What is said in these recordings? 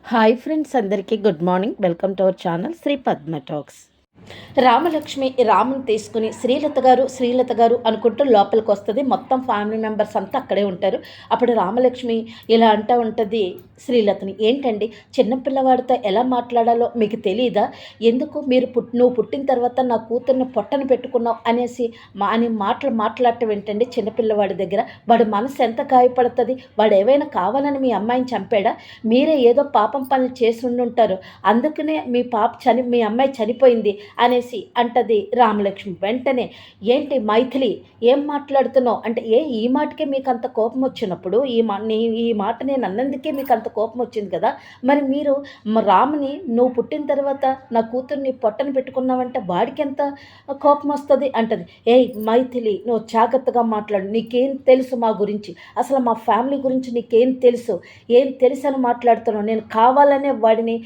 Hi friends అందరికీ good morning. Welcome to our channel Shri Padma talks. Ramalakshmi రాముని తీసుకుని శ్రీలత గారు శ్రీలత గారు అనుకుంటూ లోపలికి వస్తుంది. మొత్తం ఫ్యామిలీ మెంబర్స్ అంతా అక్కడే ఉంటారు. అప్పుడు రామలక్ష్మి ఇలా అంటూ ఉంటుంది శ్రీలతని. ఏంటండి? చిన్నపిల్లవాడితో ఎలా మాట్లాడాలో మీకు తెలియదా ఎందుకు మీరు పుట్ నువ్వు పుట్టిన తర్వాత నా కూతుర్ని పొట్టను పెట్టుకున్నావు అనేసి మా అని మాటలు మాట్లాడటం ఏంటండి చిన్నపిల్లవాడి దగ్గర? వాడి మనసు ఎంత గాయపడుతుంది? వాడు ఏవైనా కావాలని మీ అమ్మాయిని చంపాడా? మీరే ఏదో పాపం పనులు చేసి ఉండుంటారు. అందుకనే మీ పాప చని మీ అమ్మాయి చనిపోయింది అనేసి అంటది రామలక్ష్మి వెంటనే. ఏంటి మైథిలి ఏం మాట్లాడుతున్నావు? అంటే ఏ ఈ మాటకే మీకు అంత కోపం వచ్చినప్పుడు ఈ మా ఈ మాట నేను అన్నందుకే మీకు అంత కోపం వచ్చింది కదా. మరి మీరు మ- రాముని నువ్వు పుట్టిన తర్వాత నా కూతుర్ని పొట్టను పెట్టుకున్నావంటే వాడికి ఎంత కోపం వస్తుంది అంటది. ఏ మైథిలి నువ్వు జాగ్రత్తగా మాట్లాడు. నీకేం తెలుసు మా గురించి? అసలు మా ఫ్యామిలీ గురించి నీకేం తెలుసు? ఏం తెలుసు అని మాట్లాడుతున్నావు? నేను కావాలనే వాడిని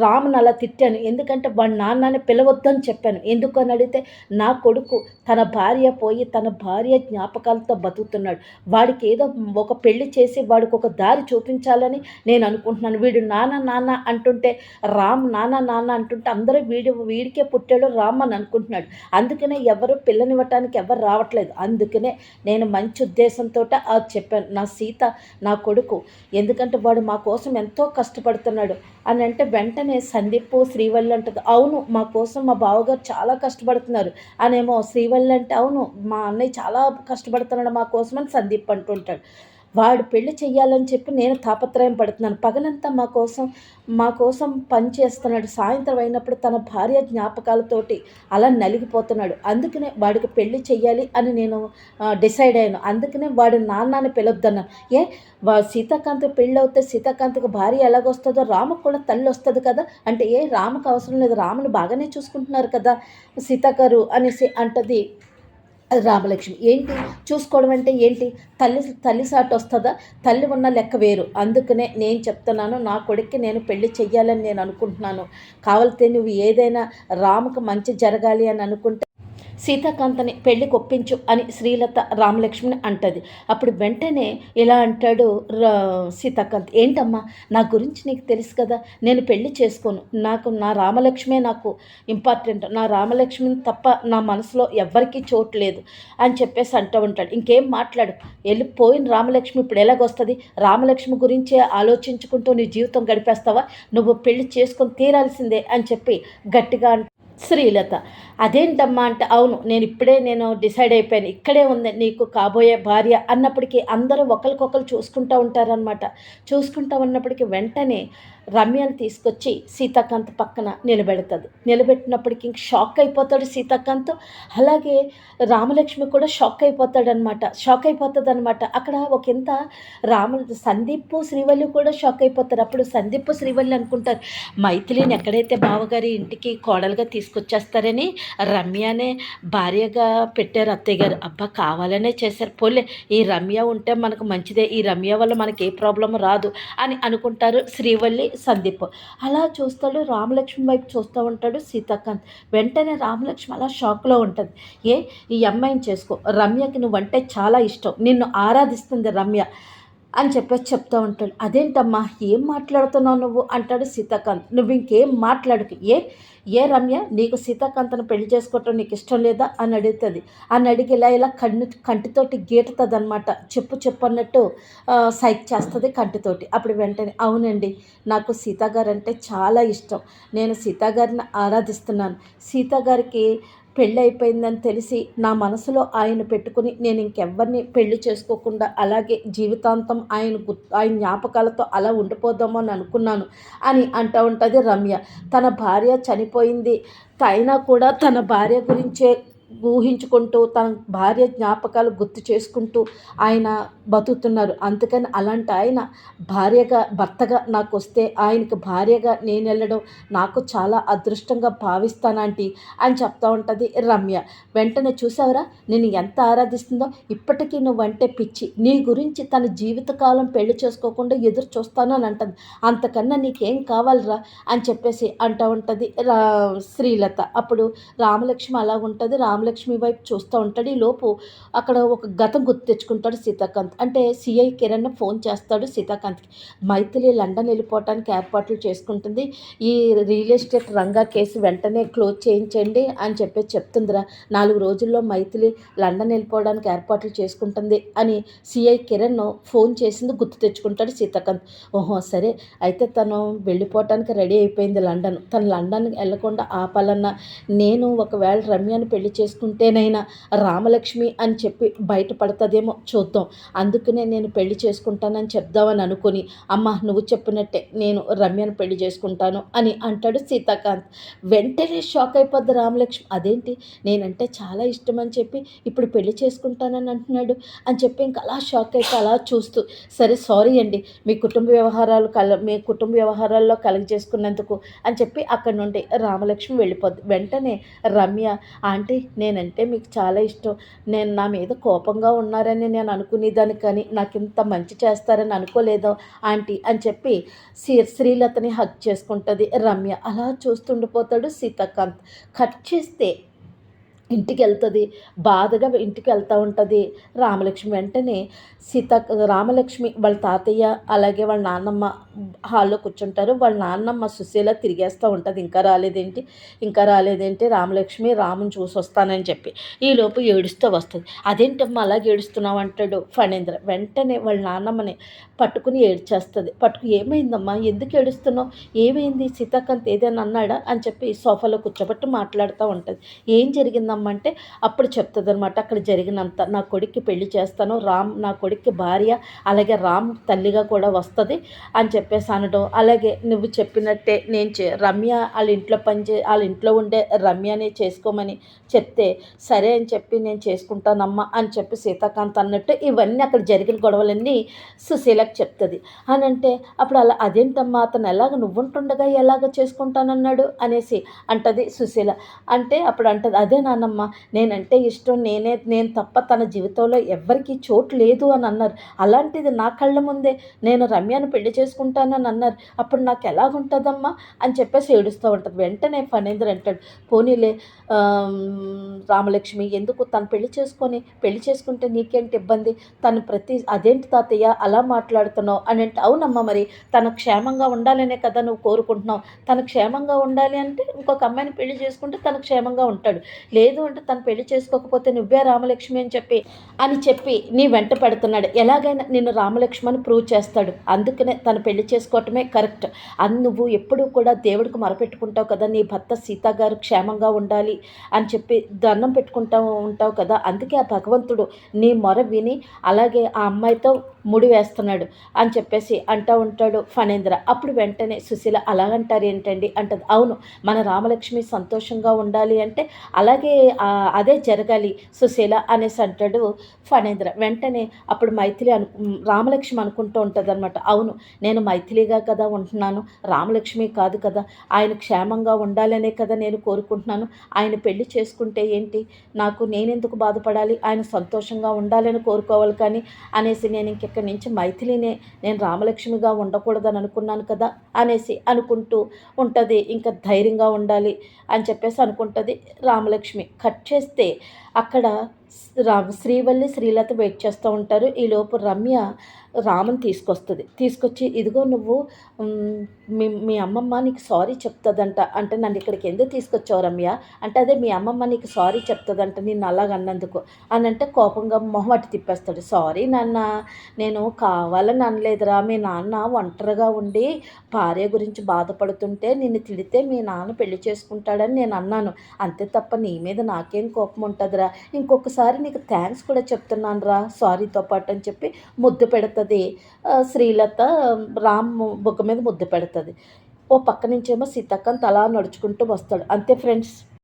రాముని అలా తిట్టాను. ఎందుకంటే వాడి నాన్నని పిలవద్దని చెప్పాను. ఎందుకు అని అడిగితే నా కొడుకు తన భార్య పోయి తన భార్య జ్ఞాపకాలతో బతుకుతున్నాడు. వాడికి ఏదో ఒక పెళ్ళి చేసి వాడికి ఒక దారి చూపించాలని నేను అనుకుంటున్నాను. వీడు నాన్న నాన్న అంటుంటే రామ్ నాన్న నాన్న అంటుంటే అందరూ వీడి వీడికే పుట్టాడు రామ్ అని అనుకుంటున్నాడు. అందుకనే ఎవరు పిల్లనివ్వటానికి ఎవరు రావట్లేదు. అందుకనే నేను మంచి ఉద్దేశంతో అది చెప్పాను. నా సీత నా కొడుకు ఎందుకంటే వాడు మా కోసం ఎంతో కష్టపడుతున్నాడు అని అంటే వెంటనే సందీప్ శ్రీవల్లి అంటది. అవును మా కోసం మా బావగారు చాలా కష్టపడుతున్నారు అనేమో శ్రీవల్లి అంటే అవును మా అన్నయ్య చాలా కష్టపడుతున్నాడు మా కోసం అని సందీప్ అంటుంటాడు. వాడు పెళ్ళి చెయ్యాలని చెప్పి నేను తాపత్రయం పడుతున్నాను. పగలంతా మా కోసం మా కోసం పని చేస్తున్నాడు. సాయంత్రం అయినప్పుడు తన భార్య జ్ఞాపకాలతోటి అలా నలిగిపోతున్నాడు. అందుకనే వాడికి పెళ్ళి చెయ్యాలి అని నేను డిసైడ్ అయ్యాను. అందుకనే వాడి నాన్నని పిలొద్దన్నాను. ఏ వా సీతాకాంత్ పెళ్ళి అవుతే సీతాకాంత్కి భార్య ఎలాగొస్తుందో రామకు కూడా తల్లి వస్తుంది కదా. అంటే ఏ రాముకు అవసరం లేదు. రాముని బాగానే చూసుకుంటున్నారు కదా సీతాకారు అనేసి అంటది. రామలక్ష్మి. ఏంటి? చూసుకోవడం అంటే ఏంటి? తల్లి తల్లి సాటు వస్తుందా? తల్లి ఉన్న లెక్క వేరు. అందుకనే నేను చెప్తున్నాను నా కొడుక్కి నేను పెళ్ళి చెయ్యాలని నేను అనుకుంటున్నాను. కావాలితే నువ్వు ఏదైనా రాముకు మంచి జరగాలి అని అనుకుంటే సీతాకాంతని పెళ్ళి కొప్పించు అని శ్రీలత రామలక్ష్మిని అంటది. అప్పుడు వెంటనే ఇలా అంటాడు రా సీతాకాంత్ ఏంటమ్మా నా గురించి నీకు తెలుసు కదా నేను పెళ్ళి చేసుకోను. నాకు నా రామలక్ష్మే నాకు ఇంపార్టెంట్ నా రామలక్ష్మిని తప్ప నా మనసులో ఎవ్వరికీ చోటు లేదు అని చెప్పేసి అంటూ ఉంటాడు. ఇంకేం మాట్లాడు? వెళ్ళిపోయిన రామలక్ష్మి ఇప్పుడు ఎలాగొస్తుంది? రామలక్ష్మి గురించే ఆలోచించుకుంటూ నీ జీవితం గడిపేస్తావా? నువ్వు పెళ్ళి చేసుకొని తీరాల్సిందే అని చెప్పి గట్టిగా శ్రీలత. అదేంటమ్మా? అంటే అవును నేను ఇప్పుడే నేను డిసైడ్ అయిపోయాను. ఇక్కడే ఉంది నీకు కాబోయే భార్య అన్నప్పటికీ అందరూ ఒకరికొకరు చూసుకుంటూ ఉంటారనమాట చూసుకుంటూ ఉన్నప్పటికీ వెంటనే రమ్యను తీసుకొచ్చి సీతాకాంత్ పక్కన నిలబెడుతుంది నిలబెట్టినప్పటికి ఇంక షాక్ అయిపోతాడు సీతాకాంత్. అలాగే రామలక్ష్మి కూడా షాక్ అయిపోతాడనమాట షాక్ అయిపోతుంది అనమాట అక్కడ ఒక ఇంత రాములు సందీప్ శ్రీవల్లి కూడా షాక్ అయిపోతారు. అప్పుడు సందీప్ శ్రీవల్లి అనుకుంటారు మైథిలిని ఎక్కడైతే బావగారి ఇంటికి కోడలుగా తీసుకొచ్చేస్తారని రమ్యనే భార్యగా పెట్టారు అత్తయ్య గారు. అబ్బా కావాలనే చేశారు. పోలే ఈ రమ్య ఉంటే మనకు మంచిదే. ఈ రమ్య వల్ల మనకి ఏ ప్రాబ్లం రాదు అని అనుకుంటారు శ్రీవల్లి. సందీప్. అలా చూస్తాడు రామలక్ష్మి వైపు చూస్తూ ఉంటాడు సీతాకాంత్. వెంటనే రామలక్ష్మి అలా షాక్లో ఉంటుంది. ఏ ఈ అమ్మాయిని చేసుకో. రమ్యకి నువ్వంటే చాలా ఇష్టం. నిన్ను ఆరాధిస్తుంది రమ్య. అని చెప్పేసి చెప్తూ ఉంటాడు. అదేంటమ్మా? ఏం మాట్లాడుతున్నావు నువ్వు? అంటాడు సీతాకాంత్. నువ్వు ఇంకేం మాట్లాడకు. ఏ ఏ రమ్య? నీకు సీతాకాంతను పెళ్ళి చేసుకోవటం నీకు ఇష్టం లేదా? అని అడుగుతుంది. అని అడిగి ఇలా ఇలా కన్ను కంటితోటి గీటుతుంది అనమాట చెప్పు చెప్పు అన్నట్టు సైక్ చేస్తుంది కంటితోటి. అప్పుడు వెంటనే అవునండి నాకు సీతాగారు అంటే చాలా ఇష్టం. నేను సీతాగారిని ఆరాధిస్తున్నాను. సీతాగారికి పెళ్ళి అయిపోయిందని తెలిసి నా మనసులో ఆయన పెట్టుకుని నేను ఇంకెవ్వరిని పెళ్ళి చేసుకోకుండా అలాగే జీవితాంతం ఆయన ఆయన జ్ఞాపకాలతో అలా ఉండిపోదామో అని అనుకున్నాను అని అంటూ ఉంటుంది రమ్య. తన భార్య చనిపోయింది. అయినా కూడా తన భార్య గురించే ఊహించుకుంటూ తన భార్య జ్ఞాపకాలు గుర్తు చేసుకుంటూ ఆయన బతుకుతున్నారు. అందుకని అలాంటి ఆయన భార్యగా భర్తగా నాకు వస్తే ఆయనకి భార్యగా నేను వెళ్ళడం నాకు చాలా అదృష్టంగా భావిస్తానంటీ అని చెప్తా ఉంటుంది రమ్య. వెంటనే చూసావరా? నేను ఎంత ఆరాధిస్తుందో? ఇప్పటికీ నువ్వంటే పిచ్చి. నీ గురించి తన జీవితకాలం పెళ్ళి చేసుకోకుండా ఎదురు చూస్తాను అని అంటుంది. అంతకన్నా నీకేం కావాలిరా? అని చెప్పేసి అంటూ ఉంటుంది రా శ్రీలత. అప్పుడు రామలక్ష్మి అలా ఉంటుంది. రామ రామలక్ష్మి వైపు చూస్తూ ఉంటాడు. ఈ లోపు అక్కడ ఒక గతం గుర్తు తెచ్చుకుంటాడు సీతాకాంత్. అంటే సిఐ కిరణ్ ఫోన్ చేస్తాడు సీతాకాంత్కి. మైథిలి లండన్ వెళ్ళిపోవటానికి ఏర్పాట్లు చేసుకుంటుంది. ఈ రియల్ ఎస్టేట్ రంగా కేసు వెంటనే క్లోజ్ చేయించండి అని చెప్పేసి చెప్తుందిరా. నాలుగు రోజుల్లో మైథిలి లండన్ వెళ్ళిపోవడానికి ఏర్పాట్లు చేసుకుంటుంది అని సిఐ కిరణ్ ఫోన్ చేసింది గుర్తు తెచ్చుకుంటాడు సీతాకాంత్. ఓహో సరే. అయితే తను వెళ్ళిపోవటానికి రెడీ అయిపోయింది లండన్. తను లండన్ వెళ్ళకుండా ఆపాలన్నా నేను ఒకవేళ రమ్యను పెళ్ళి చేసుకుంటేనైనా రామలక్ష్మి అని చెప్పి బయటపడుతుందేమో చూద్దాం. అందుకనే నేను పెళ్ళి చేసుకుంటానని చెప్దామని అనుకుని అమ్మ నువ్వు చెప్పినట్టే నేను రమ్యను పెళ్ళి చేసుకుంటాను అని అంటాడు సీతాకాంత్. వెంటనే షాక్ అయిపోద్ది రామలక్ష్మి. అదేంటి? నేనంటే చాలా ఇష్టం అని చెప్పి ఇప్పుడు పెళ్ళి చేసుకుంటానని అంటున్నాడు అని చెప్పి ఇంకా అలా షాక్ అయితే అలా చూస్తూ సరే సారీ అండి మీ కుటుంబ వ్యవహారాలు కల మీ కుటుంబ వ్యవహారాల్లో కలగ చేసుకున్నందుకు అని చెప్పి అక్కడి నుండి రామలక్ష్మి వెళ్ళిపోద్ది. వెంటనే రమ్య ఆంటీ నేనంటే మీకు చాలా ఇష్టం. నేను నా మీద కోపంగా ఉన్నారని నేను అనుకునేదాన్ని కానీ నాకు ఇంత మంచి చేస్తారని అనుకోలేదో. ఆంటీ అని చెప్పి శ్రీ శ్రీలతని హక్ చేసుకుంటుంది రమ్య. అలా చూస్తుండిపోతాడు సీతాకాంత్. కట్ చేస్తే ఇంటికి వెళ్తుంది బాధగా ఇంటికి వెళ్తూ ఉంటుంది. రామలక్ష్మి వెంటనే సీత రామలక్ష్మి వాళ్ళ తాతయ్య అలాగే వాళ్ళ నాన్నమ్మ హాల్లో కూర్చుంటారు. వాళ్ళ నాన్నమ్మ సుశీల తిరిగేస్తూ ఉంటుంది. ఇంకా రాలేదేంటి? ఇంకా రాలేదేంటి? రామలక్ష్మి రాముని చూసి వస్తానని చెప్పి ఈలోపు ఏడుస్తూ వస్తుంది. అదేంటమ్మా అలాగే ఏడుస్తున్నావు? అంటాడు ఫణేంద్ర. వెంటనే వాళ్ళ నాన్నమ్మని పట్టుకుని ఏడ్చేస్తుంది. పట్టుకు ఏమైందమ్మా? ఎందుకు ఏడుస్తున్నావు? ఏమైంది? సీతాకాంత్ ఏదైనా అన్నాడా? అని చెప్పి సోఫాలో కూర్చోబెట్టి మాట్లాడుతూ ఉంటుంది. ఏం జరిగిందమ్మా? అంటే అప్పుడు చెప్తుంది అనమాట అక్కడ జరిగినంత నా కొడుక్కి పెళ్ళి చేస్తాను రామ్ నా కొడుక్కి భార్య అలాగే రామ్ తల్లిగా కూడా వస్తుంది అని చెప్పేసి అనడం. అలాగే నువ్వు చెప్పినట్టే నేను చే రమ్య వాళ్ళ ఇంట్లో పనిచే వాళ్ళ ఇంట్లో ఉండే రమ్యని చేసుకోమని చెప్తే సరే అని చెప్పి నేను చేసుకుంటానమ్మా అని చెప్పి సీతాకాంత్ అన్నట్టు ఇవన్నీ అక్కడ జరిగిన గొడవలన్నీ సుశీలకు చెప్తుంది. అని అంటే అప్పుడు అలా అదేంటమ్మా అతను ఎలాగ నువ్వుంటుండగా ఎలాగ చేసుకుంటానన్నాడు అనేసి అంటది సుశీల. అంటే అప్పుడు అంటది అదే నాన్నమ్మ నేనంటే ఇష్టం. నేనే నేను తప్ప తన జీవితంలో ఎవ్వరికీ చోటు లేదు అని అన్నారు. అలాంటిది నా కళ్ళ ముందే నేను రమ్యను పెళ్ళి చేసుకుంటానని అన్నారు. అప్పుడు నాకు ఎలాగుంటుందమ్మా? అని చెప్పేసి ఏడుస్తూ ఉంటుంది. వెంటనే ఫణేంద్ర అంటాడు పోనీలే రామలక్ష్మి ఎందుకు తను పెళ్ళి చేసుకొని పెళ్ళి చేసుకుంటే నీకేంటి ఇబ్బంది? తను ప్రతి అదేంటి తాతయ్య అలా మాట్లాడుతున్నావు? అని అంటే అవునమ్మా మరి తను క్షేమంగా ఉండాలనే కదా నువ్వు కోరుకుంటున్నావు. తన క్షేమంగా ఉండాలి అంటే ఇంకొక అమ్మాయిని పెళ్ళి చేసుకుంటే తను క్షేమంగా ఉంటాడు. లేదు అంటే తను పెళ్ళి చేసుకోకపోతే నువ్వే రామలక్ష్మి అని చెప్పి అని చెప్పి నీ వెంట పెడుతున్నాడు. ఎలాగైనా నిన్ను రామలక్ష్మని ప్రూవ్ చేస్తాడు. అందుకనే తను పెళ్ళి చేసుకోవటమే కరెక్ట్ అని నువ్వు ఎప్పుడూ కూడా దేవుడికి మొరపెట్టుకుంటావు కదా నీ భర్త సీత గారు క్షేమంగా ఉండాలి అని చెప్పి దండం పెట్టుకుంటా ఉంటావు కదా అందుకే ఆ భగవంతుడు నీ మొర విని అలాగే ఆ అమ్మాయితో ముడి వేస్తున్నాడు అని చెప్పేసి అంటా ఉంటాడు ఫణేంద్ర. అప్పుడు వెంటనే సుశీల అలా అంటారు ఏంటండి? అంటది. అవును మన రామలక్ష్మి సంతోషంగా ఉండాలి అంటే అలాగే అదే జరగాలి సుశీల అనేసి అంటాడు ఫణేంద్ర. వెంటనే అప్పుడు మైథిలి అను రామలక్ష్మి అనుకుంటూ ఉంటుంది అనమాట అవును నేను మైథిలిగా కదా ఉంటున్నాను రామలక్ష్మి కాదు కదా ఆయన క్షేమంగా ఉండాలనే కదా నేను కోరుకుంటున్నాను ఆయన పెళ్ళి చేసుకుంటే ఏంటి నాకు నేనెందుకు బాధపడాలి ఆయన సంతోషంగా ఉండాలని కోరుకోవాలి కానీ అనేసి నేను ఇంకెక్కడి నుంచి మైథిలినే నేను రామలక్ష్మిగా ఉండకూడదని అనుకున్నాను కదా అనేసి అనుకుంటూ ఉంటుంది. ఇంకా ధైర్యంగా ఉండాలి అని చెప్పేసి అనుకుంటుంది రామలక్ష్మి. కట్ చేస్తే అక్కడ శ్రీవల్లి శ్రీలత వెయిట్ చేస్తూ ఉంటారు. ఈలోపు రమ్య రామన్ తీసుకొస్తుంది. తీసుకొచ్చి ఇదిగో నువ్వు మీ మీ అమ్మమ్మ నీకు సారీ చెప్తుందంట. అంటే నన్ను ఇక్కడికి ఎందుకు తీసుకొచ్చావు రమ్య? అంటే అదే మీ అమ్మమ్మ నీకు సారీ చెప్తుందంట నేను అలాగ అన్నందుకు. అని అంటే కోపంగా మొహమటి తిప్పేస్తాడు. సారీ నాన్న నేను కావాలని అనలేదురా. మీ నాన్న ఒంటరిగా ఉండి భార్య గురించి బాధపడుతుంటే నిన్ను తిడితే మీ నాన్న పెళ్ళి చేసుకుంటాడని నేను అన్నాను. అంతే తప్ప నీ మీద నాకేం కోపం ఉంటుందిరా? ఇంకొకసారి నీకు థ్యాంక్స్ కూడా చెప్తున్నాను రా సారీతో పాటు అని చెప్పి ముద్దు పెడుతుంది. శ్రీలత రామ్ బుగ్గ మీద ముద్దు పెడుతుంది. ఓ పక్క నుంచేమో సీతక్కని తలా నడుచుకుంటూ వస్తాడు. అంతే ఫ్రెండ్స్?